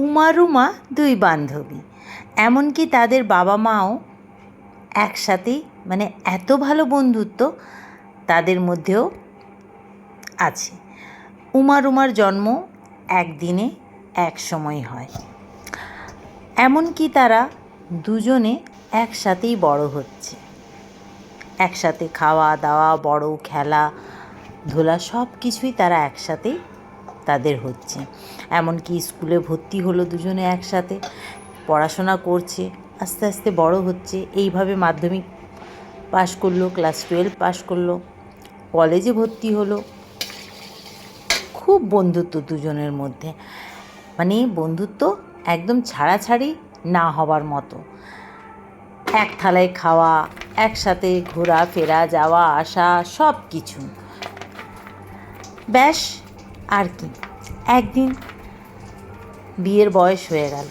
উমা রুমা দুই বান্ধবী। এমনকি তাদের বাবা মাও একসাথেই মানে এত ভালো বন্ধুত্ব তাদের মধ্যেও আছে। উমা রুমার জন্ম একদিনে এক সময় হয়। এমনকি তারা দুজনে একসাথেই বড় হচ্ছে। একসাথে খাওয়া দাওয়া বড় খেলা ধুলা সব কিছুই তারা একসাথেই তাদের হচ্ছে। এমনকি স্কুলে ভর্তি হলো দুজনে একসাথে, পড়াশোনা করছে, আস্তে আস্তে বড় হচ্ছে, এইভাবে মাধ্যমিক পাশ করল, ক্লাস টুয়েলভ পাশ করল, কলেজে ভর্তি হলো। খুব বন্ধুত্ব দুজনের মধ্যে মানে বন্ধুত্ব একদম ছাড়াছাড়ি না হবার মতো। এক থালায় খাওয়া, একসাথে ঘোরা ফেরা যাওয়া, আসা সব কিছু ব্যাস, আর কি। একদিন বিয়ের বয়স হয়ে গেল।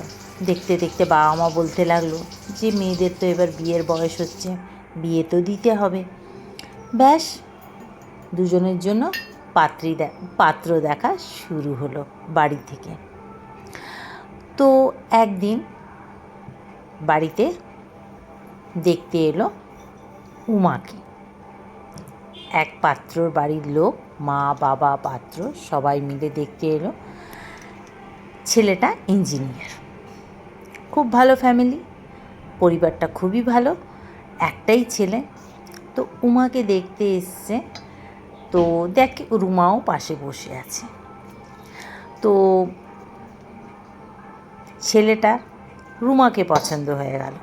দেখতে দেখতে বাবা মা বলতে লাগল, যে মেয়েদের তো এবার বিয়ের বয়স হচ্ছে, বিয়ে তো দিতে হবে। ব্যাস, দুজনের জন্য পাত্রী পাত্র দেখা শুরু হলো বাড়ি থেকে। তো একদিন বাড়িতে দেখতে এলো উমাকে। এক পাত্রর বাড়ির লোক, মা, বাবা, পাত্র সবাই মিলে দেখতে এলো। ছেলেটা ইঞ্জিনিয়ার। খুব ভালো ফ্যামিলি, পরিবারটা খুবই ভালো, একটাই ছেলে। তো উমাকে দেখতে এসছে, তো দেখে রুমাও পাশে বসে আছে। তো ছেলেটা রুমাকে পছন্দ হয়ে গেল,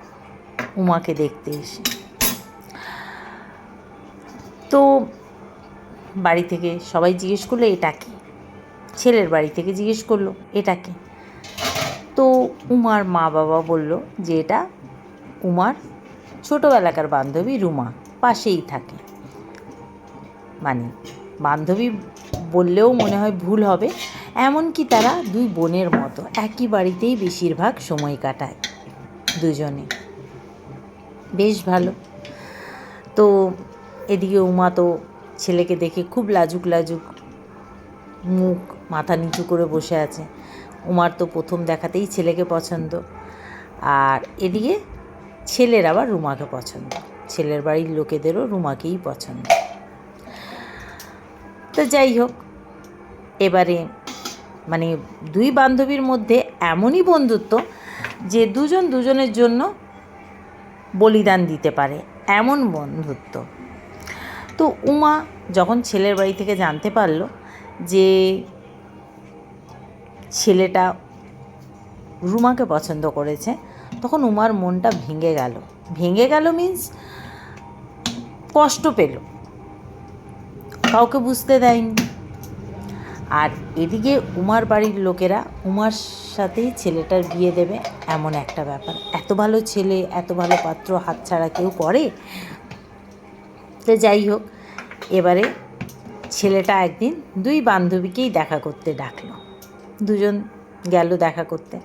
উমাকে দেখতে এসে। তো বাড়ি থেকে সবাই জিজ্ঞেস করল, এটা কি? ছেলের বাড়ি থেকে জিজ্ঞেস করল, এটা কি? তো উমার মা বাবা বলল যে এটা উমার ছোটোবেলাকার বান্ধবী রুমা, পাশেই থাকে। মানে বান্ধবী বললেও মনে হয় ভুল হবে, এমনকি তারা দুই বোনের মতো একই বাড়িতেই বেশিরভাগ সময় কাটায় দুজনে। বেশ ভালো। তো এদিকে উমা তো ছেলেকে দেখে খুব লাজুক লাজুক মুখ মাথা নিচু করে বসে আছে। উমার তো প্রথম দেখাতেই ছেলেকে পছন্দ। আর এদিকে ছেলের আবার রুমাকে পছন্দ। ছেলের বাড়ির লোকেদেরও রুমাকেই পছন্দ। তো যাই হোক, এবারে মানে দুই বান্ধবীর মধ্যে এমনই বন্ধুত্ব যে দুজন দুজনের জন্য বলিদান দিতে পারে, এমন বন্ধুত্ব। তো উমা যখন ছেলের বাড়ি থেকে জানতে পারল যে ছেলেটা রুমাকে পছন্দ করেছে, তখন উমার মনটা ভেঙে গেল। ভেঙে গেল মিন্স কষ্ট পেল। কাউকে বুঝতে দেয়নি। আর এদিকে উমার বাড়ির লোকেরা উমার সাথেই ছেলেটার বিয়ে দেবে এমন একটা ব্যাপার। এত ভালো ছেলে, এত ভালো পাত্র হাতছাড়া কেউ করে? তো যাই হোক, এবারে ছেলেটা একদিন দুই বান্ধবীকেই দেখা করতে ডাকলো। দুজন গেল দেখা করতে।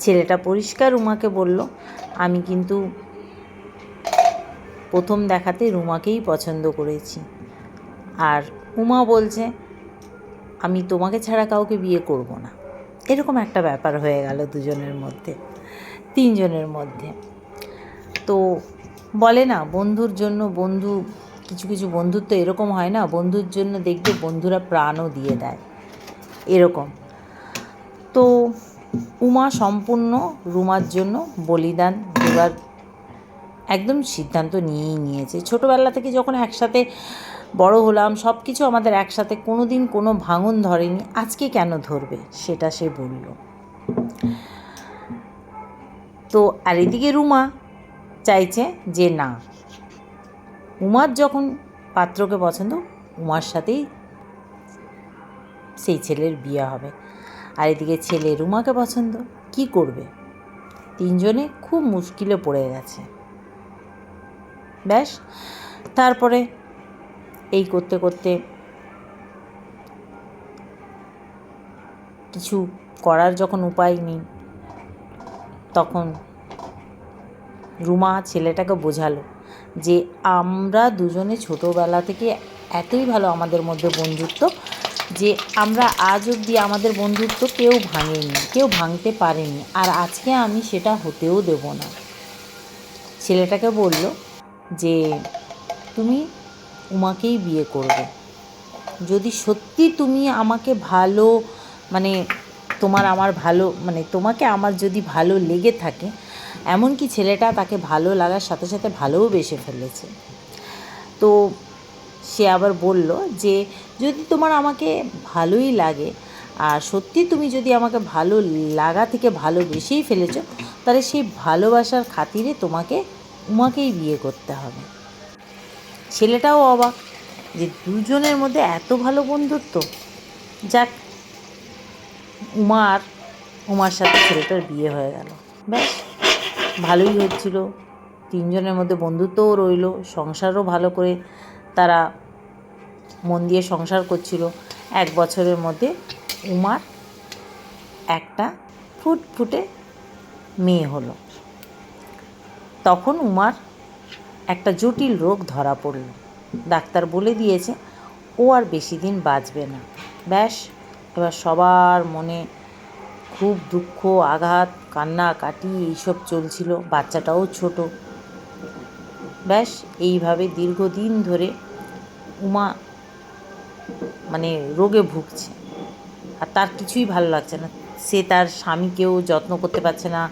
ছেলেটা পরিষ্কার উমাকে বলল, আমি কিন্তু প্রথম দেখাতে রুমাকেই পছন্দ করেছি। আর উমা বলছে, আমি তোমাকে ছাড়া কাউকে বিয়ে করব না। এরকম একটা ব্যাপার হয়ে গেল দুজনের মধ্যে, তিনজনের মধ্যে। তো বলে না, বন্ধুর জন্য বন্ধু, কিছু কিছু বন্ধুত্ব এরকম হয় না, বন্ধুর জন্য দেখবে বন্ধুরা প্রাণও দিয়ে দেয়। এরকম। তো উমা সম্পূর্ণ রুমার জন্য বলিদান দেওয়ার একদম সিদ্ধান্ত নিয়েই নিয়েছে। ছোটোবেলা থেকে যখন একসাথে বড় হলাম সব কিছু আমাদের একসাথে কোনো দিন কোনো ভাঙন ধরেনি। আজকে কেন ধরবে? সেটা সে বলল। তো, আর এদিকে রুমা চাইছে যে না, উমার যখন পাত্রকে পছন্দ, উমার সাথেই সেই ছেলের বিয়ে হবে। আর এদিকে ছেলে রুমাকে পছন্দ, কি করবে? তিনজনে খুব মুশকিলে পড়ে গেছে। ব্যাস, তারপরে এই করতে করতে কিছু করার যখন উপায় নেই, তখন রুমা ছেলেটাকে বোঝালো যে আমরা দুজনে ছোটোবেলা থেকে এতই ভালো আমাদের মধ্যে বন্ধুত্ব যে আমরা আজ অবধি আমাদের বন্ধুত্ব কেউ ভাঙেনি, কেউ ভাঙতে পারেনি, আর আজকে আমি সেটা হতেও দেব না। ছেলেটাকে বলল যে, তুমি উমাকেই বিয়ে করবে। যদি সত্যি তুমি আমাকে ভালো মানে তোমার আমার ভালো মানে তোমাকে আমার যদি ভালো লেগে থাকে, এমনকি ছেলেটা তাকে ভালো লাগার সাথে সাথে ভালোও বেসে ফেলেছে। তো সে আবার বলল যে, যদি তোমার আমাকে ভালোই লাগে, আর সত্যি তুমি যদি আমাকে ভালো লাগা থেকে ভালোবেসেই ফেলেছ, তাহলে সেই ভালোবাসার খাতিরে তোমাকে, উমাকেই বিয়ে করতে হবে। ছেলেটাও অবাক যে, দুজনের মধ্যে এত ভালো বন্ধুত্ব। যাক উমার উমার সাথে ছেলেটার বিয়ে হয়ে গেল। ব্যাস, ভালোই হচ্ছিল। তিনজনের মধ্যে বন্ধুত্বও রইল, সংসারও ভালো করে তারা মন দিয়ে সংসার করছিল। এক বছরের মধ্যে উমার একটা ফুটফুটে মেয়ে হলো। তখন উমার একটা জটিল রোগ ধরা পড়ল। ডাক্তার বলে দিয়েছে, ও আর বেশি দিন বাঁচবে না। ব্যাস, এবার সবার মনে খুব দুঃখ, আঘাত কান্নাকাটি এইসব চলছিল। বাচ্চাটাও ছোট। ব্যাস, এইভাবে দীর্ঘদিন ধরে উমা মানে রোগে ভুগছে। আর তার কিছুই ভালো লাগছে না। সে তার স্বামীকেও যত্ন করতে পারছে না।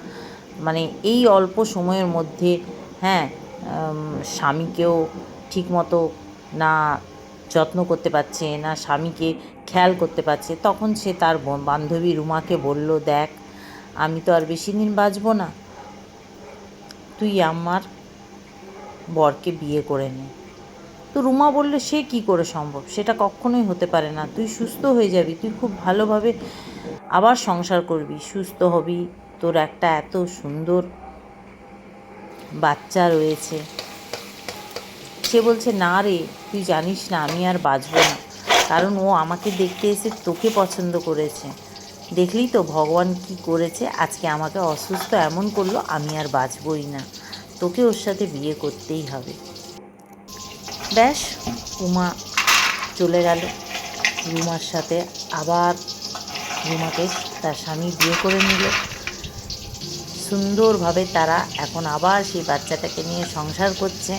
মানে এই অল্প সময়ের মধ্যে হ্যাঁ স্বামীকেও ঠিকমতো না যত্ন করতে পারছে, না স্বামীকে খেয়াল করতে পারছে, তখন সে তার বান্ধবী রুমাকে বলল, দেখ, আমি তো আর বেশি দিন বাঁচবো না। তুই আমার বরকে বিয়ে করে নে। তো রুমা বললে, সে কি করে সম্ভব? সেটা কখনোই হতে পারে না। তুই সুস্থ হয়ে যাবি, তুই খুব ভালোভাবে আবার সংসার করবি। সুস্থ হবি, তোর একটা এত সুন্দর বাচ্চা রয়েছে। সে বলছে, না রে, তুই জানিস না, আমি আর বাঁচবো না। কারণ ও আমাকে দেখতে এসে তোকে পছন্দ করেছে। দেখলি তো ভগবান কি করেছে? আজকে আমাকে অসুস্থ এমন করল, আমি আর বাঁচবই না। তোকে ওর সাথে বিয়ে করতেই হবে। ব্যাস উমা চলে গেল। রুমার সাথে আবার রুমাকে তার স্বামী বিয়ে করে নিল। সুন্দরভাবে তারা এখন আবার সেই বাচ্চাটাকে নিয়ে সংসার করছে।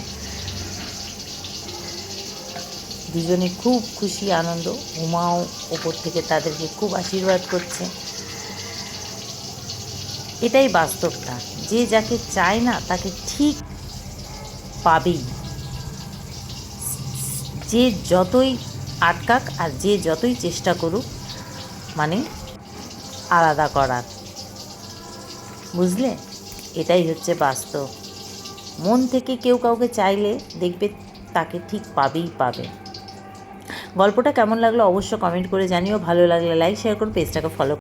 দুজনে খুব খুশি, আনন্দ। উমাও ওপর থেকে তাদেরকে খুব আশীর্বাদ করছে। এটাই বাস্তবটা যে যাকে চায় না, তাকে ঠিক পাবেই। যে যতই আটকাক আর যে যতই চেষ্টা করুক মানে আলাদা করার। বুঝলে? এটাই হচ্ছে বাস্তব। মন থেকে কেউ কাউকে চাইলে দেখবে তাকে ঠিক পাবেই পাবে। গল্পটা কেমন লাগল অবশ্য কমেন্ট করে জানিও। ভালো লাগলে লাইক, শেয়ার করো পেজটাকে ফলো